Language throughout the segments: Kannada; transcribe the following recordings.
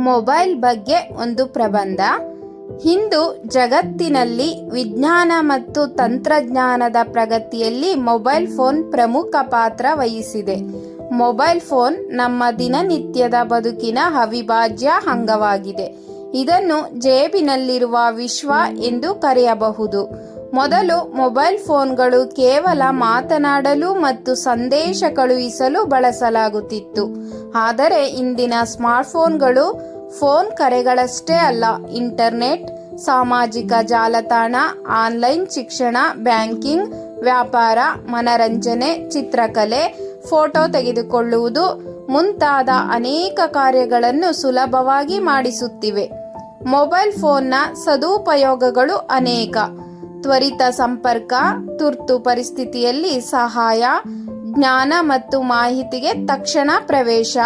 ಮೊಬೈಲ್ ಬಗ್ಗೆ ಒಂದು ಪ್ರಬಂಧ. ಇಂದು ಜಗತ್ತಿನಲ್ಲಿ ವಿಜ್ಞಾನ ಮತ್ತು ತಂತ್ರಜ್ಞಾನದ ಪ್ರಗತಿಯಲ್ಲಿ ಮೊಬೈಲ್ ಫೋನ್ ಪ್ರಮುಖ ಪಾತ್ರ ವಹಿಸಿದೆ. ಮೊಬೈಲ್ ಫೋನ್ ನಮ್ಮ ದಿನನಿತ್ಯದ ಬದುಕಿನ ಅವಿಭಾಜ್ಯ ಅಂಗವಾಗಿದೆ. ಇದನ್ನು ಜೇಬಿನಲ್ಲಿರುವ ವಿಶ್ವ ಎಂದು ಕರೆಯಬಹುದು. ಮೊದಲು ಮೊಬೈಲ್ ಫೋನ್ಗಳು ಕೇವಲ ಮಾತನಾಡಲು ಮತ್ತು ಸಂದೇಶ ಕಳುಹಿಸಲು ಬಳಸಲಾಗುತ್ತಿತ್ತು. ಆದರೆ ಇಂದಿನ ಸ್ಮಾರ್ಟ್ಫೋನ್ಗಳು ಫೋನ್ ಕರೆಗಳಷ್ಟೇ ಅಲ್ಲ, ಇಂಟರ್ನೆಟ್, ಸಾಮಾಜಿಕ ಜಾಲತಾಣ, ಆನ್ಲೈನ್ ಶಿಕ್ಷಣ, ಬ್ಯಾಂಕಿಂಗ್, ವ್ಯಾಪಾರ, ಮನರಂಜನೆ, ಚಿತ್ರಕಲೆ, ಫೋಟೋ ತೆಗೆದುಕೊಳ್ಳುವುದು ಮುಂತಾದ ಅನೇಕ ಕಾರ್ಯಗಳನ್ನು ಸುಲಭವಾಗಿ ಮಾಡಿಸುತ್ತಿವೆ. ಮೊಬೈಲ್ ಫೋನ್ನ ಸದುಪಯೋಗಗಳು ಅನೇಕ. ತ್ವರಿತ ಸಂಪರ್ಕ, ತುರ್ತು ಪರಿಸ್ಥಿತಿಯಲ್ಲಿ ಸಹಾಯ, ಜ್ಞಾನ ಮತ್ತು ಮಾಹಿತಿಗೆ ತಕ್ಷಣ ಪ್ರವೇಶ,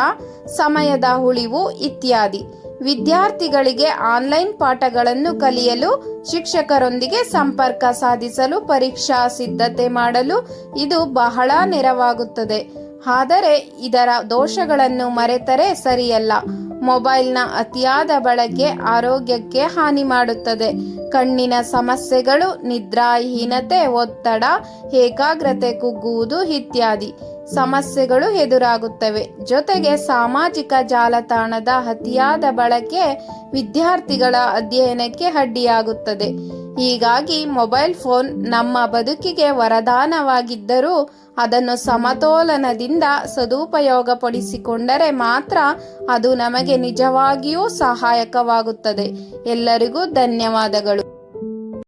ಸಮಯದ ಉಳಿವು ಇತ್ಯಾದಿ. ವಿದ್ಯಾರ್ಥಿಗಳಿಗೆ ಆನ್ಲೈನ್ ಪಾಠಗಳನ್ನು ಕಲಿಯಲು, ಶಿಕ್ಷಕರೊಂದಿಗೆ ಸಂಪರ್ಕ ಸಾಧಿಸಲು ಪರೀಕ್ಷಾ ಸಿದ್ಧತೆ ಮಾಡಲು ಇದು ಬಹಳ ನೆರವಾಗುತ್ತದೆ. ಆದರೆ ಇದರ ದೋಷಗಳನ್ನು ಮರೆತರೆ ಸರಿಯಲ್ಲ. ಮೊಬೈಲ್ನ ಅತಿಯಾದ ಬಳಕೆ ಆರೋಗ್ಯಕ್ಕೆ ಹಾನಿ ಮಾಡುತ್ತದೆ. ಕಣ್ಣಿನ ಸಮಸ್ಯೆಗಳು, ನಿದ್ರಾಹೀನತೆ, ಒತ್ತಡ, ಏಕಾಗ್ರತೆ ಕುಗ್ಗುವುದು ಇತ್ಯಾದಿ ಸಮಸ್ಯೆಗಳು ಎದುರಾಗುತ್ತವೆ. ಜೊತೆಗೆ ಸಾಮಾಜಿಕ ಜಾಲತಾಣದ ಅತಿಯಾದ ಬಳಕೆ ವಿದ್ಯಾರ್ಥಿಗಳ ಅಧ್ಯಯನಕ್ಕೆ ಅಡ್ಡಿಯಾಗುತ್ತದೆ. ಹೀಗಾಗಿ ಮೊಬೈಲ್ ಫೋನ್ ನಮ್ಮ ಬದುಕಿಗೆ ವರದಾನವಾಗಿದ್ದರೂ ಅದನ್ನು ಸಮತೋಲನದಿಂದ ಸದುಪಯೋಗಪಡಿಸಿಕೊಂಡರೆ ಮಾತ್ರ ಅದು ನಮಗೆ ನಿಜವಾಗಿಯೂ ಸಹಾಯಕವಾಗುತ್ತದೆ. ಎಲ್ಲರಿಗೂ ಧನ್ಯವಾದಗಳು.